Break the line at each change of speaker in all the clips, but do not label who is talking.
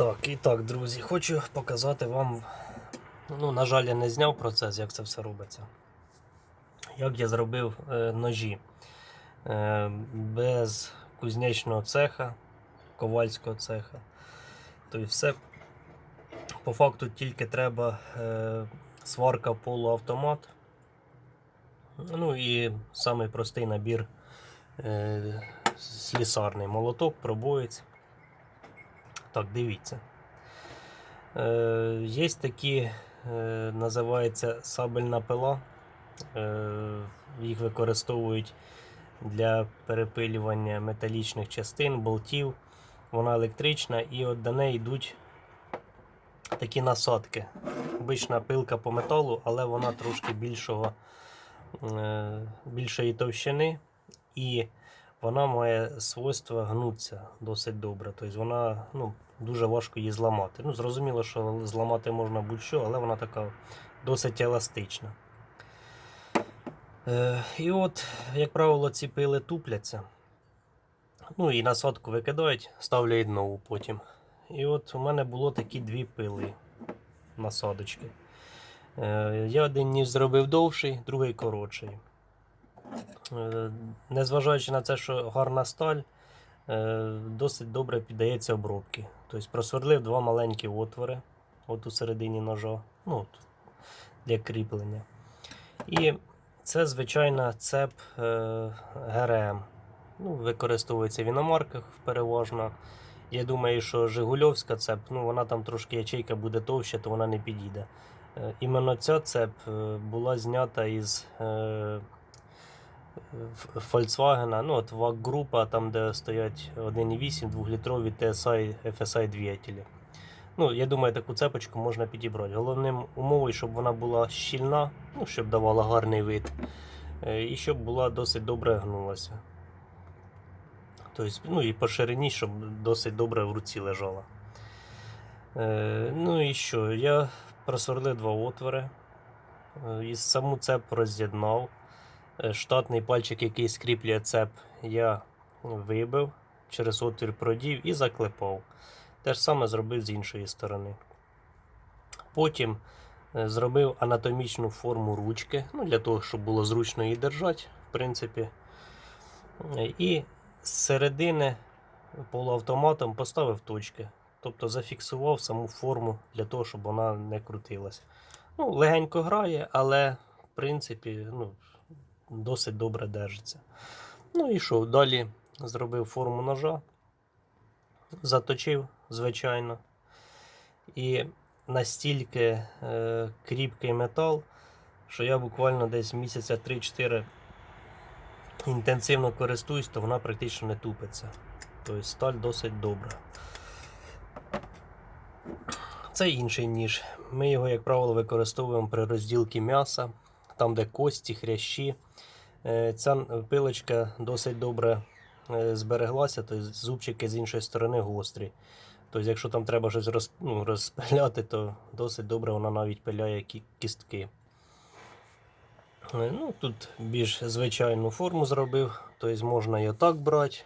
Так, і так, друзі, хочу показати вам. Ну, на жаль, я не зняв процес, як це все робиться. Як я зробив е, ножі е, без кузнечного цеха, ковальського цеха. Тобто все по факту тільки треба е, сварка полуавтомат. Ну і самий простий набір е, слісарний молоток, пробоєць. Так, дивіться. Е, є такі, е, називається сабельна пила. Е, їх використовують для перепилювання металічних частин, болтів. Вона електрична і от до неї йдуть такі насадки. Обична пилка по металу, але вона трошки більшого, е, більшої товщини. І вона має свойство гнутися досить добре. Тобто вона ну, дуже важко її зламати. Ну, зрозуміло, що зламати можна будь-що, але вона така досить еластична. Е, і от, як правило, ці пили тупляться. Ну і насадку викидають, ставлять нову потім. І от у мене було такі дві пили насадочки. Е, я один ніж зробив довший, другий коротший. Е, Незважаючи на те, що гарна сталь, е, досить добре піддається обробці. Тобто просверлив два маленькі отвори от у середині ножа ну, от, для кріплення. І це звичайна цеп е, ГРМ. Ну, використовується в іномарках переважно. Я думаю, що Жигульовська цеп, ну вона там трошки ячейка буде товща, то вона не підійде. Іменно ця цеп була знята із Volkswagen, ну от група, там де стоять 1,8 2-літрові TSI FSI двигателі. Ну, я думаю, таку цепочку можна підібрати. Головним умовою, щоб вона була щільна, ну, щоб давала гарний вид, е, і щоб була досить добре гнулася. Тобто, ну і по ширині, щоб досить добре в руці лежала. Е, ну і що? Я просверлив два отвори. Е, і саму цеп роз'єднав. Е, Штатний пальчик, який скріплює цеп, я вибив, через отвір продів і заклепав. Те ж саме зробив з іншої сторони. Потім е, зробив анатомічну форму ручки, ну, для того, щоб було зручно її держати, в принципі. Е, І з середини полуавтоматом поставив точки. Тобто зафіксував саму форму для того, щоб вона не крутилась. Ну, легенько грає, але в принципі ну, досить добре держиться. Ну і що, далі зробив форму ножа, заточив, звичайно. І настільки е, кріпкий метал, що я буквально десь місяця 3-4 інтенсивно користуюсь, то вона практично не тупиться. Тобто сталь досить добра. Це інший ніж. Ми його, як правило, використовуємо при розділці м'яса, там, де кості, хрящі. Е, Ця пилочка досить добре е, збереглася, тобто зубчики з іншої сторони гострі. Тобто, якщо там треба щось роз, ну, розпиляти, то досить добре вона навіть пиляє кістки. Е, Ну, тут більш звичайну форму зробив, тобто можна і отак брати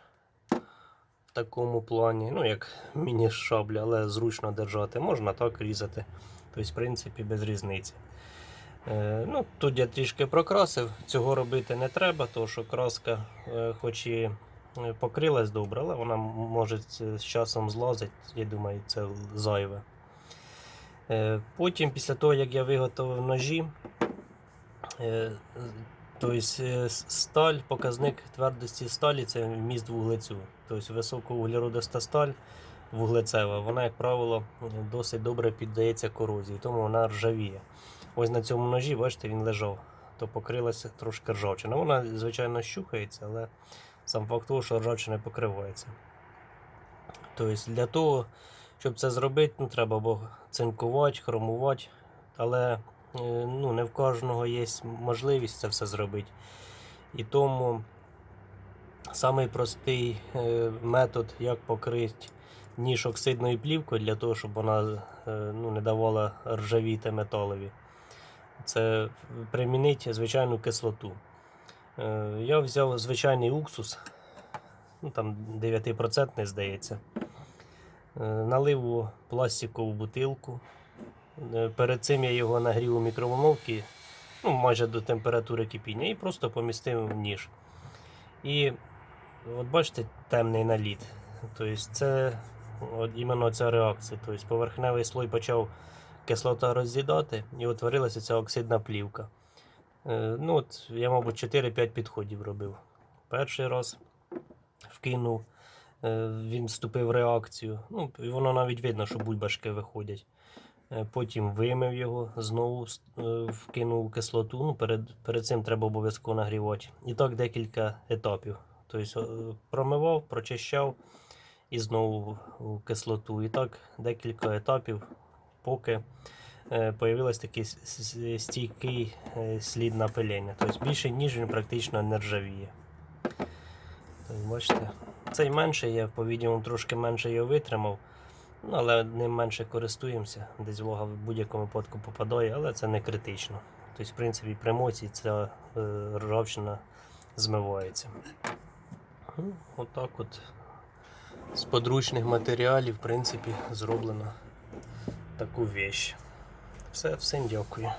в такому плані, ну як міні-шабля, але зручно держати. Можна так різати. Тобто, в принципі, без різниці. Е, ну, тут я трішки прокрасив, цього робити не треба, тому що краска, е, хоч і е, покрилась добре, але вона може з часом злазить, я думаю, це зайве. Потім, після того, як я виготовив ножі, тобто сталь, показник твердості сталі це вміст вуглецю. Тобто високовуглеродиста сталь вуглецева, вона, як правило, досить добре піддається корозії, тому вона ржавіє. Ось на цьому ножі, бачите, він лежав, то покрилася трошки ржавчина. Вона, звичайно, щухається, але сам факт того, що ржавчина покривається. Тобто для того, щоб це зробити, ну, треба або цинкувати, хромувати, але е, ну, не в кожного є можливість це все зробити. І тому самий простий е, метод, як покрити ніж оксидною плівкою, для того, щоб вона е, ну, не давала ржавіти металові, це примінити звичайну кислоту. Е, Я взяв звичайний уксус, ну там 9% здається. Е, Налив у пластикову бутилку. Е, Перед цим я його нагрів у мікроволновці, ну, майже до температури кипіння, і просто помістив в ніж. І от бачите темний наліт. Тобто це от іменно ця реакція. Тобто поверхневий слой почав кислота роз'їдати і утворилася ця оксидна плівка. Е, Ну, от, я, мабуть, 4-5 підходів робив. Перший раз вкинув, е, він вступив в реакцію. Ну, і воно навіть видно, що бульбашки виходять. Е, Потім вимив його, знову вкинув кислоту. Ну, перед, перед цим треба обов'язково нагрівати. І так декілька етапів. Тобто промивав, прочищав і знову кислоту. І так декілька етапів, поки е, такий с- с- стійкий е, слід напилення. Тобто більше, ніж він практично не ржавіє. Тобто, бачите, цей менше, я по-відомому трошки менше його витримав. Ну, але ним менше користуємося. Десь волога в будь-якому випадку попадає, але це не критично. Тобто, в принципі, при моці ця е, ржавчина змивається. Ну, отак от з подручних матеріалів, в принципі, зроблено таку вещь. Все, всім дякую.